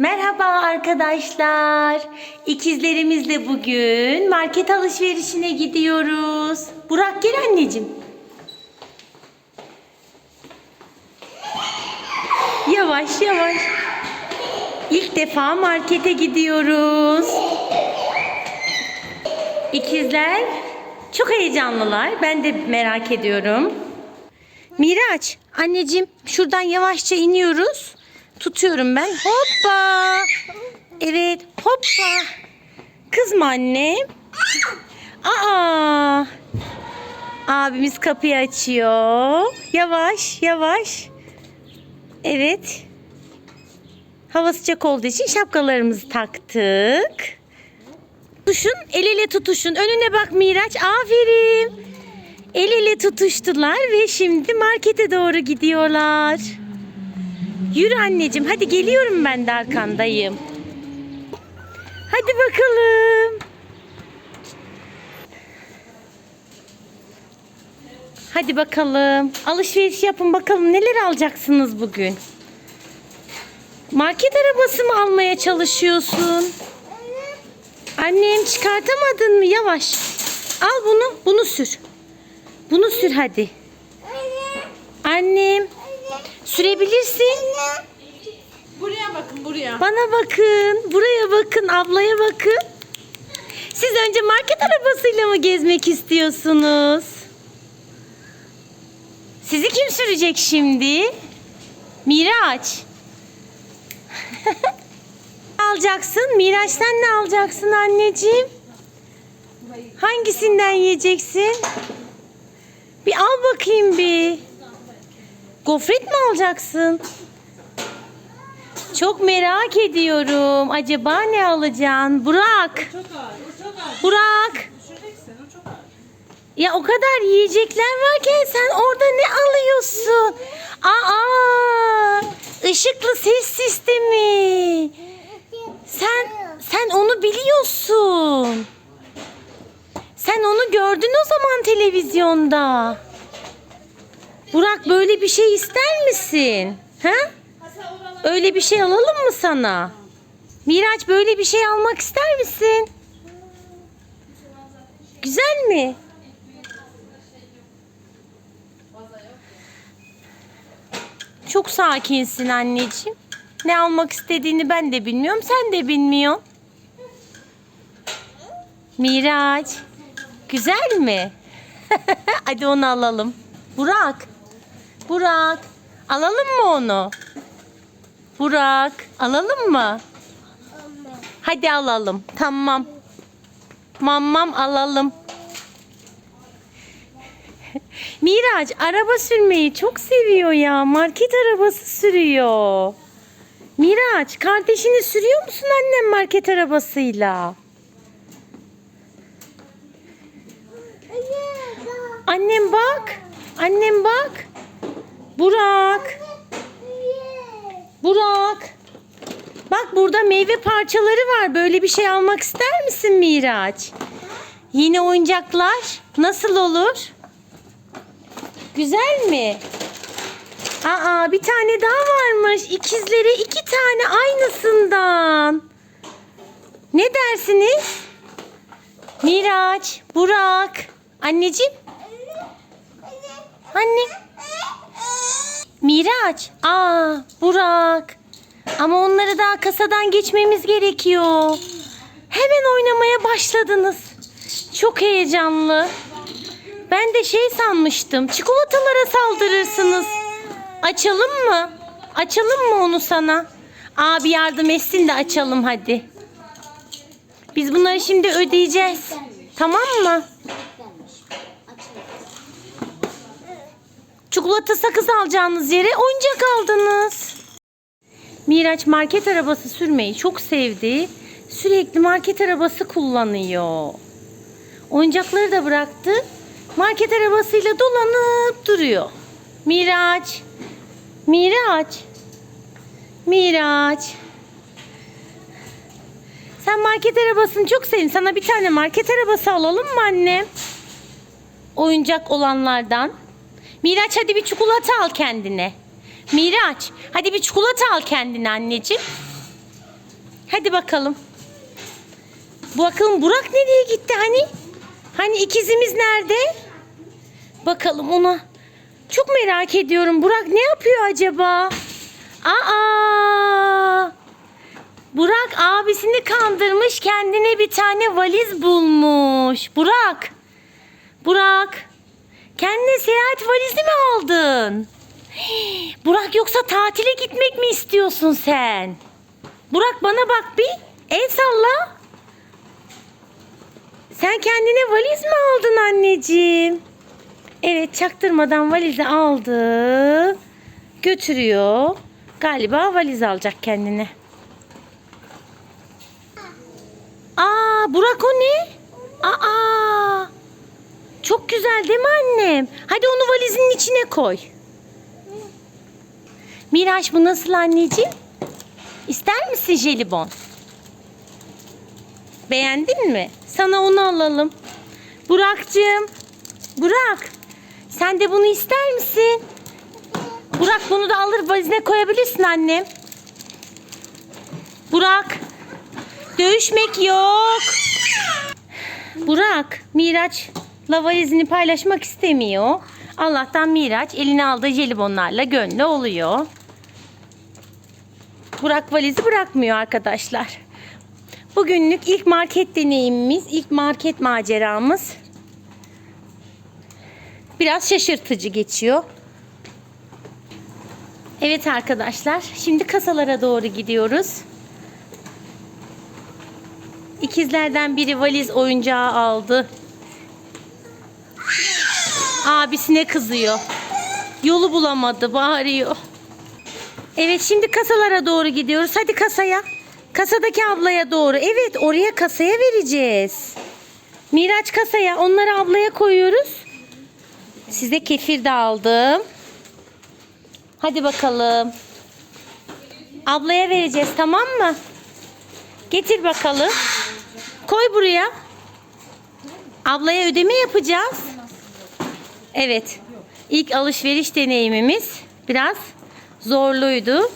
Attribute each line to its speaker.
Speaker 1: Merhaba arkadaşlar. İkizlerimizle bugün market alışverişine gidiyoruz. Burak gel anneciğim. Yavaş yavaş. İlk defa markete gidiyoruz. İkizler çok heyecanlılar. Ben de merak ediyorum. Miraç, anneciğim şuradan yavaşça iniyoruz. Tutuyorum ben. Hoppa. Evet, hoppa. Kızma anne. Aa. Abimiz kapıyı açıyor. Yavaş, yavaş. Evet. Hava sıcak olduğu için şapkalarımızı taktık. Tutuşun, el ele tutuşun. Önüne bak Miraç. Aferin. El ele tutuştular ve şimdi markete doğru gidiyorlar. Yürü anneciğim. Hadi geliyorum ben de arkandayım. Hadi bakalım. Hadi bakalım. Alışveriş yapın bakalım neler alacaksınız bugün. Market arabası mı almaya çalışıyorsun? Annem çıkartamadın mı? Yavaş. Al bunu, bunu sür. Bunu sür hadi. Annem. Sürebilirsin.
Speaker 2: Buraya bakın buraya.
Speaker 1: Bana bakın. Buraya bakın. Ablaya bakın. Siz önce market arabasıyla mı gezmek istiyorsunuz? Sizi kim sürecek şimdi? Miraç. ne alacaksın? Miraç sen ne alacaksın anneciğim? Hangisinden yiyeceksin? Bir al bakayım bir. Gofret mi alacaksın? Çok merak ediyorum. Acaba ne alacaksın? Burak.
Speaker 2: Çok ağır. O çok ağır.
Speaker 1: Burak.
Speaker 2: O çok ağır.
Speaker 1: Ya o kadar yiyecekler varken sen orada ne alıyorsun? Aa! Işıklı ses sistemi. Sen sen onu biliyorsun. Sen onu gördün o zaman televizyonda. Burak böyle bir şey ister misin? Ha? Öyle bir şey alalım mı sana? Miraç böyle bir şey almak ister misin? Güzel mi? Çok sakinsin anneciğim. Ne almak istediğini ben de bilmiyorum, sen de bilmiyorsun. Miraç, güzel mi? Hadi onu alalım. Burak, Burak, alalım mı onu? Burak, alalım mı? Hadi alalım. Tamam. Mamam alalım. Miraç araba sürmeyi çok seviyor ya. Market arabası sürüyor. Miraç kardeşini sürüyor musun annem market arabasıyla? Annem bak. Annem bak. Burak. Burak. Bak burada meyve parçaları var. Böyle bir şey almak ister misin Miraç? Yine oyuncaklar. Nasıl olur? Güzel mi? Aa bir tane daha varmış. İkizlere iki tane aynısından. Ne dersiniz? Miraç, Burak. Anneciğim. Anne. Miraç. Aa Burak. Ama onları daha kasadan geçmemiz gerekiyor. Hemen oynamaya başladınız. Çok heyecanlı. Ben de şey sanmıştım. Çikolatalara saldırırsınız. Açalım mı? Açalım mı onu sana? Abi yardım etsin de açalım hadi. Biz bunları şimdi ödeyeceğiz. Tamam mı? Çikolata sakız alacağınız yere oyuncak aldınız. Miraç market arabası sürmeyi çok sevdi. Sürekli market arabası kullanıyor. Oyuncakları da bıraktı. Market arabasıyla dolanıp duruyor. Miraç. Miraç. Miraç. Sen market arabasını çok sevdin. Sana bir tane market arabası alalım mı annem? Oyuncak olanlardan. Miraç hadi bir çikolata al kendine. Miraç hadi bir çikolata al kendine anneciğim. Hadi bakalım. Bakalım Burak nereye gitti hani? Hani ikizimiz nerede? Bakalım ona. Çok merak ediyorum. Burak ne yapıyor acaba? Aa! Burak abisini kandırmış kendine bir tane valiz bulmuş. Burak. Burak. Kendine seyahat valizi mi aldın? Burak yoksa tatile gitmek mi istiyorsun sen? Burak bana bak bir. El salla. Sen kendine valiz mi aldın anneciğim? Evet çaktırmadan valizi aldı. Götürüyor. Galiba valiz alacak kendine. Aa Burak o ne? Aa çok güzel değil mi annem? Hadi onu valizin içine koy. Miraç bu nasıl anneciğim? İster misin jelibon? Beğendin mi? Sana onu alalım. Burak'cığım. Burak. Sen de bunu ister misin? Burak bunu da alır valizine koyabilirsin annem. Burak. Dövüşmek yok. Burak, Miraç valizini paylaşmak istemiyor. Allah'tan Miraç eline aldığı jelibonlarla gönlü oluyor. Burak valizi bırakmıyor arkadaşlar. Bugünlük ilk market deneyimimiz, ilk market maceramız biraz şaşırtıcı geçiyor. Evet arkadaşlar, şimdi kasalara doğru gidiyoruz. İkizlerden biri valiz oyuncağı aldı. Abisine kızıyor. Yolu bulamadı, bağırıyor. Evet şimdi kasalara doğru gidiyoruz. Hadi kasaya. Kasadaki ablaya doğru. Evet oraya kasaya vereceğiz. Miraç kasaya. Onları ablaya koyuyoruz. Size kefir de aldım. Hadi bakalım. Ablaya vereceğiz tamam mı? Getir bakalım. Koy buraya. Ablaya ödeme yapacağız. Evet. İlk alışveriş deneyimimiz biraz zorluydu.